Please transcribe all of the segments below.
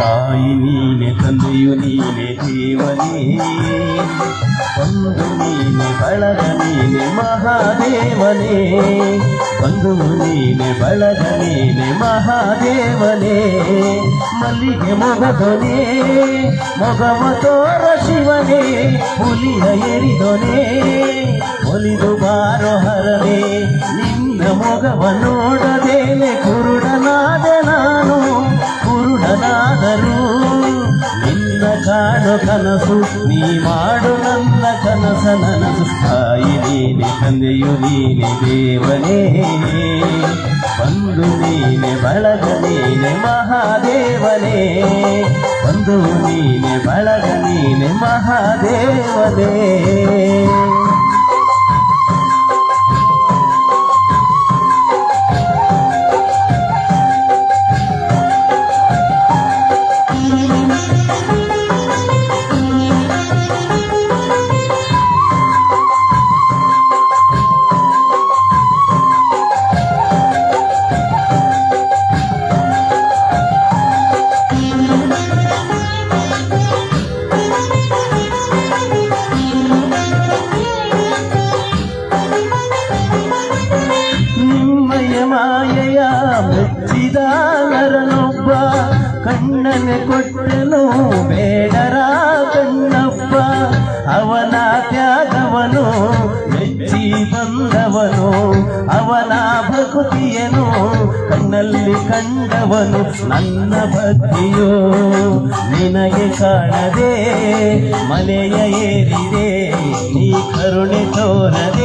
ತಾಯಿ ನೀನೆ, ತಂದೆಯು ನೀನೆ ದೇವನೇ ಒಂದು ನೀನೆ, ಬಳಗ ನೀನೆ, ಮಹಾದೇವನೇ ಒಂದು ನೀನೆ, ಬಳಗ ನೀನೆ, ಮಹಾದೇವನೇ, ಮಲ್ಲಿಗೆ ಮೊಗದೊನೆ ಮೊಗಮ ತೋರ ಶಿವನೇ, ಹುಲಿಯ ಎರಿದೊನೆ ಒಲಿದು ಬಾರೋ ಹರನೆ, ನಿನ್ನ ಮೊಗವ ನೋಡದೇನೆ ನಿನ್ನ ಕಾಣು ಕನಸು, ನೀ ಮಾಡು ನನ್ನ ಕನಸ, ನನಸು ತಾಯಿ ನೀನೆ, ತಂದೆಯು ನೀನೆ, ದೇವನೇ. ಬಂದು ನೀನೆ, ಬಳಗ ನೀನೆ, ಮಹಾದೇವನೇ. ಬಂದು ನೀನೆ, ಬಳಗ ನೀನೆ, ಮಹಾದೇವನೇ. ಕಣ್ಣನೆ ಕೊಟ್ಟನು ಬೇಡರ ಕಣ್ಣಪ್ಪ. ಅವನ ತ್ಯಾಗವನು, ಮೆಚ್ಚಿ ಬಂದವನು. ಅವನ ಭಕ್ತಿಯನು, ಕಣ್ಣಲ್ಲಿ ಕಂಡವನು. ನನ್ನ ಭಕ್ತಿಯೋ ನಿನಗೆ ಕಾಣದೆ, ಮನೆಯ ಏರಿದೆ. ನೀ ಕರುಣೆ ತೋರದೆ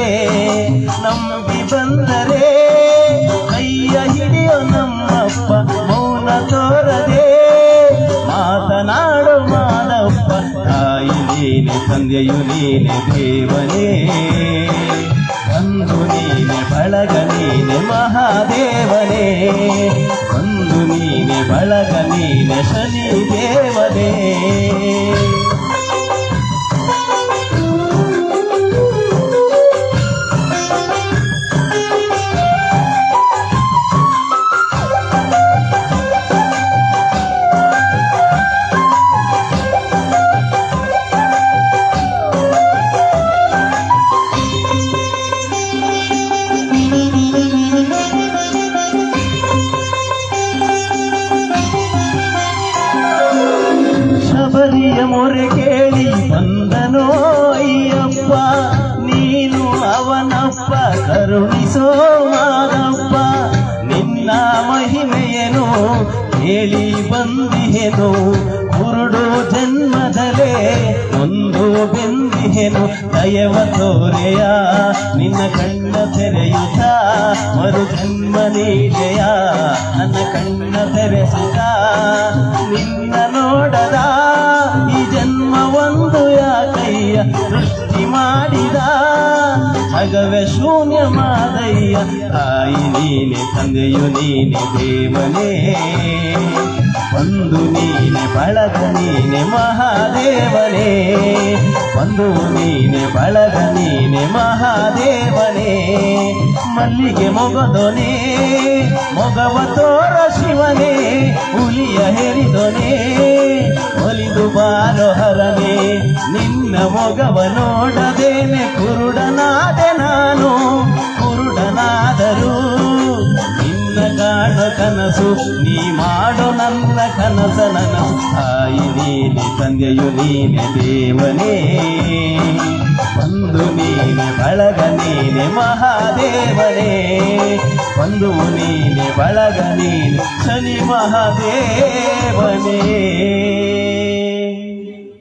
ನೀನೆ ತಂದೆಯು ನೀನೆ ದೇವನೇ ಒಂದು ನೀನೆ ಬಳಗ ನೀನೆ ಮಹಾದೇವನೇ ಒಂದು ನೀನೆ ಬಳಗ ನೀನೆ ಶನಿ ದೇವನೇ ಶಬರಿಯ ಮೊರೆ ಕೇಳಿ ಬಂದನೋ ಅಯ್ಯಪ್ಪ, ನೀನು ಅವನಪ್ಪ, ಕರುಣಿಸೋ ಮಾದಪ್ಪ ನಿನ್ನ ಮಹಿಮೆಯನು ಕೇಳಿ ಬಂದಿಹೆನು, ಕುರುಡು ಜನ್ಮದಲೇ ಒಂದು ಬೆಂದಿಹೆನು, ದಯವ ತೋರೆಯ, ನಿನ್ನ ಕಣ್ಣ ತೆರೆಯುತ್ತ ಮರು ಜನ್ಮ ನೀಡೆಯ, ನನ್ನ ಕಣ್ಣ ತೆರೆಸುತ್ತ, ನಿನ್ನ ನೋಡದ ಸೃಷ್ಟಿ ಮಾಡಿದ. ಜಗವೇ ಶೂನ್ಯ ಮಾದಯ್ಯ, ತಾಯಿ ನೀನೆ, ತಂದೆಯು ನೀನೆ, ದೇವನೇ. ಒಂದು ನೀನೆ, ಬಳಗ ನೀನೆ, ಮಹಾದೇವನೇ. ಒಂದು ನೀನೆ, ಬಳಗ ನೀನೆ, ಮಹಾದೇವನೇ. ಮಲ್ಲಿಗೆ ಮೊಗದೊನೆ ಮೊಗವ ತೋರ ಶಿವನೇ. ಹುಲಿಯ ಹೆರಿದೊನೆ ಒಲಿದು ಬಾರೋ ನಿನ್ನ ಮೊಗವ ನೋಡದೇನೆ ಕುರುಡನಾದೆ ನಾನು. ಕುರುಡನಾದರೂ ನಿನ್ನ ಕಾಣ ಕನಸು, ನೀ ಮಾಡು ನನ್ನ ಕನಸ ನನಸು ತಾಯಿ ನೀನೆ, ತಂದೆಯು ನೀನೆ, ದೇವನೇ. ಒಂದು ನೀನೆ, ಬಳಗ ನೀನೆ, ಮಹಾದೇವನೇ. ಒಂದು ನೀನೆ, ಬಳಗ ನೀನೆ, ಶನಿ ಮಹಾದೇವನೇ.